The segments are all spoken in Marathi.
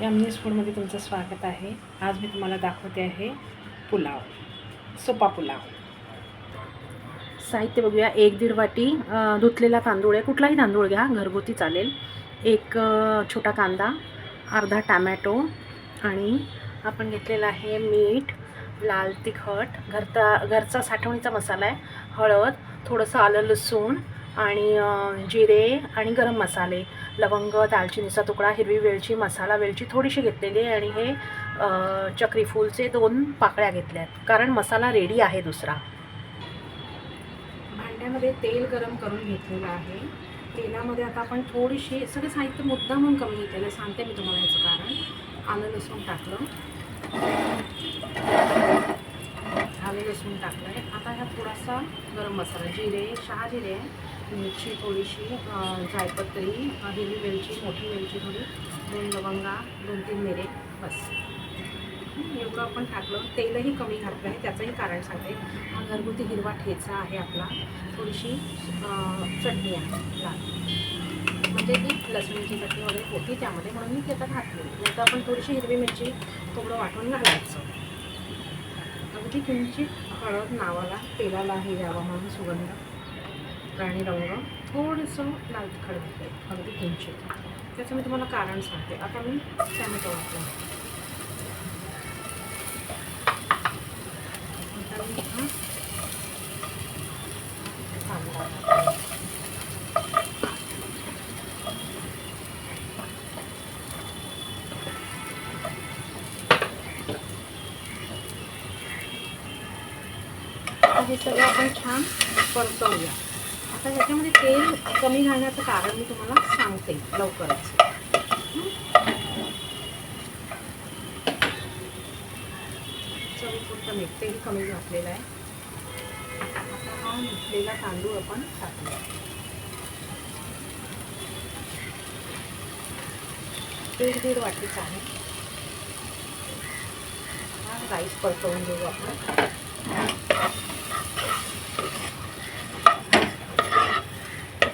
या मिनीस फूडमध्ये तुमचं स्वागत आहे. आज मी तुम्हाला दाखवते आहे पुलाव सोपा पुलाव. साहित्य बघूया. एक दीड वाटी धुतलेला तांदूळ आहे. कुठलाही तांदूळ घ्या. घरगुती चालेल. एक छोटा कांदा अर्धा टॅमॅटो आणि आपण घेतलेला आहे मीठ लाल तिखट. घरचा घरचा साठवणीचा मसाला आहे. हळद थोडंसं आलं लसूण आणि जिरे आणि गरम मसाले लवंग दालचिनीचा तुकडा हिरवी वेलची मसाला वेलची थोडीशी घेतलेली आहे आणि हे चक्रीफूलचे दोन पाकळ्या घेतल्या आहेत. कारण मसाला रेडी आहे दुसरा. भांड्यामध्ये तेल गरम करून घेतलेलं आहे. तेलामध्ये आता आपण थोडीशी सगळं साहित्य मुद्दा म्हणून कमी घेतलेलं सांगते मी तुम्हाला याचं कारण. आलं लसूण टाकलं. आलं लसूण टाकलं आहे आता ह्या थोडासा गरम मसाला जिरे शहा जिरे मिरची थोडीशी जायपत्री हिरवी वेलची मोठी वेलची थोडी दोन लवंगा दोन तीन मिरे बस. एवढं आपण टाकलं. तेलही कमी घातलं आहे त्याचंही कारण सांगते. हा घरगुती हिरवा ठेचा आहे आपला. थोडीशी चटणी आहे लाल म्हणजे ती लसणीची चटणी वगैरे होती त्यामध्ये म्हणून मी ती आता घातली. तर आपण थोडीशी हिरवी मिरची थोडं वाटून घालायचं. अगदी किंचित हळद नावाला तेलाला हे द्यावं म्हणून सुगंध. राणी रंग थोडंसं लाल तिखट अगदी किंचित. त्याचं मी तुम्हाला कारण सांगते. आता मी टॅमॅटो वापरतो हे सगळं आपण छान परतवूया. आता ह्याच्यामध्ये तेल कमी घालण्याचं कारण मी तुम्हाला सांगते लवकरच. चवीपुरतं मीठ तेल कमी घातलेलं आहे. आता हा मिठलेला तांदूळ आपण टाकूया. दीड दीड वाटीच आहे. हा राईस परतवून घेऊ आपण.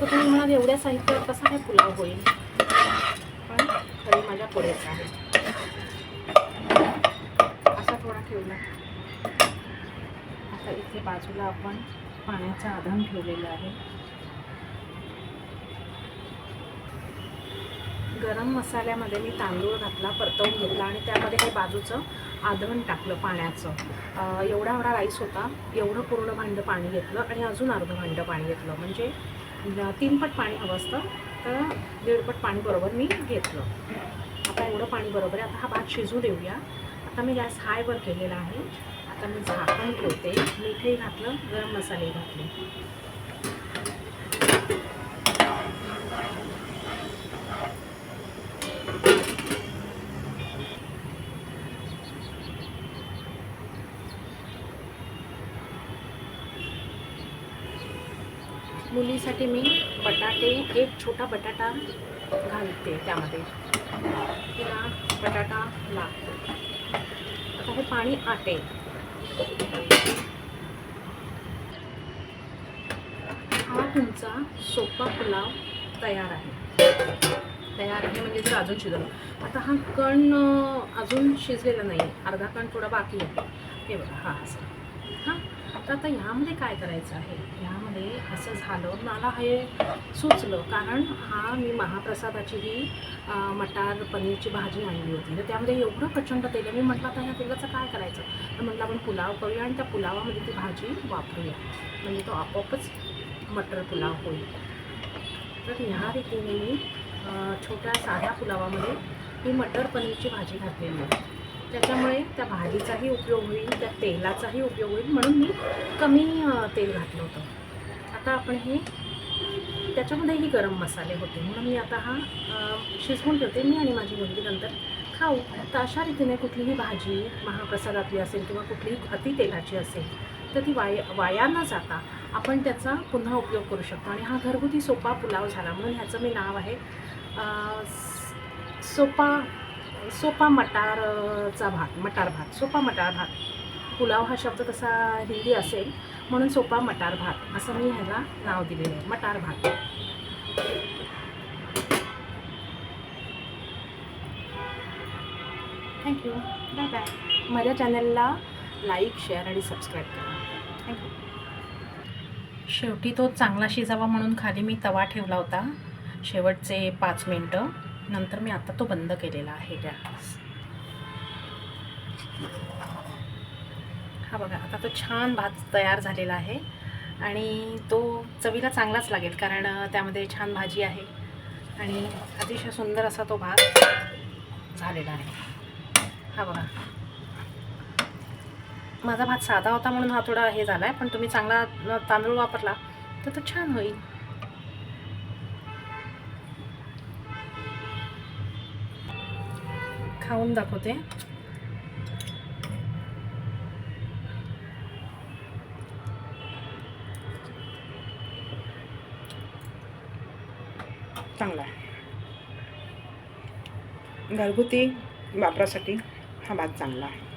तर तुम्ही म्हणाल एवढ्या साहित्यावर कसा काय पुलाव होईल? पण तरी माझ्या पुढेच आहे. असा थोडा ठेवला. आता इथे बाजूला आपण पाण्याचा आधण ठेवलेला आहे. गरम मसाल्यामध्ये मी तांदूळ घातला परतवून घेतला आणि त्यामध्ये हे बाजूचं आधण टाकलं पाण्याचं. एवढा एवढा राईस होता एवढं पूर्ण भांडं पाणी घेतलं आणि अजून अर्धं भांडं पाणी घेतलं. म्हणजे तीनपट तीन पट पाणी हवं असतं. तर दीडपट पाणी बरोबर मी घेतलं. आता एवढं पाणी बरोबर आहे. आता हा भात शिजू देऊया. आता मी गॅस हायवर केलेला आहे. आता मी झाकण ठेवते. मीठही घातलं गरम मसाले घातले. मुलीसाठी मी बटाटे एक छोटा बटाटा घालते त्यामध्ये. तिला बटाटा लागतो. आता हे पाणी आटेल हा तुमचा सोपा पुलाव तयार आहे. तयार आहे म्हणजे जर अजून शिजवलं. आता हा कण अजून शिजलेला नाही आहे अर्धा कण थोडा बाकी आहे. हे बघा हा असं. हां तर आता ह्यामध्ये काय करायचं आहे? ह्यामध्ये असं झालं मला हे सुचलं. कारण हा मी महाप्रसादाची ही मटार पनीरची भाजी आणली होती. तर त्यामध्ये एवढं प्रचंड तेल मी म्हटलं आता ह्या तेलाचं काय करायचं? तर म्हटलं आपण पुलाव करूया आणि त्या पुलावामध्ये ती भाजी वापरूया. म्हणजे तो आपोआपच मटर पुलाव होईल. तर ह्या रीतीने मी छोट्या साध्या पुलावामध्ये ही मटर पनीरची भाजी घातलेली आहे. त्याच्यामुळे त्या भाजीचाही उपयोग होईल त्या तेलाचाही उपयोग होईल म्हणून मी कमी तेल घातलं होतं. आता आपण हे त्याच्यामध्येही गरम मसाले होते म्हणून मी आता हा शिजवून ठेवते मी आणि माझी मुलगी नंतर खाऊ. तर अशा रीतीने कुठलीही भाजी महाप्रसादातली असेल किंवा कुठलीही अति तेलाची असेल तर ती वाया वाया न जाता आपण त्याचा पुन्हा उपयोग करू शकतो. आणि हा घरगुती सोपा पुलाव झाला म्हणून ह्याचं मी नाव आहे सोपा सोपा मटारचा भात मटार भात सोपा मटार भात. पुलाव हा शब्द तसा हिंदी असेल म्हणून सोपा मटार भात असं मी ह्याला नाव दिलेलं आहे मटार भात. थँक्यू बाय बाय माझ्या चॅनलला लाईक शेअर आणि सबस्क्राईब करा. थँक्यू शेवटी तो चांगला शिजावा म्हणून खाली मी तवा ठेवला होता. शेवटचे पाच मिनटं. नंतर मी आता तो बंद केलेला आहे गॅस. हा बघा आता तो छान भात तयार झालेला आहे आणि तो चवीला चांगलाच लागेल कारण त्यामध्ये छान भाजी आहे आणि अतिशय सुंदर असा तो भात झालेला आहे. हा बघा. माझा भात साधा होता म्हणून हा थोडा हे झाला आहे पण तुम्ही चांगला तांदूळ वापरला तर तो छान होईल. खाऊन दाखवते. चांगला आहे. घरगुती वापरासाठी हा भात चांगला आहे.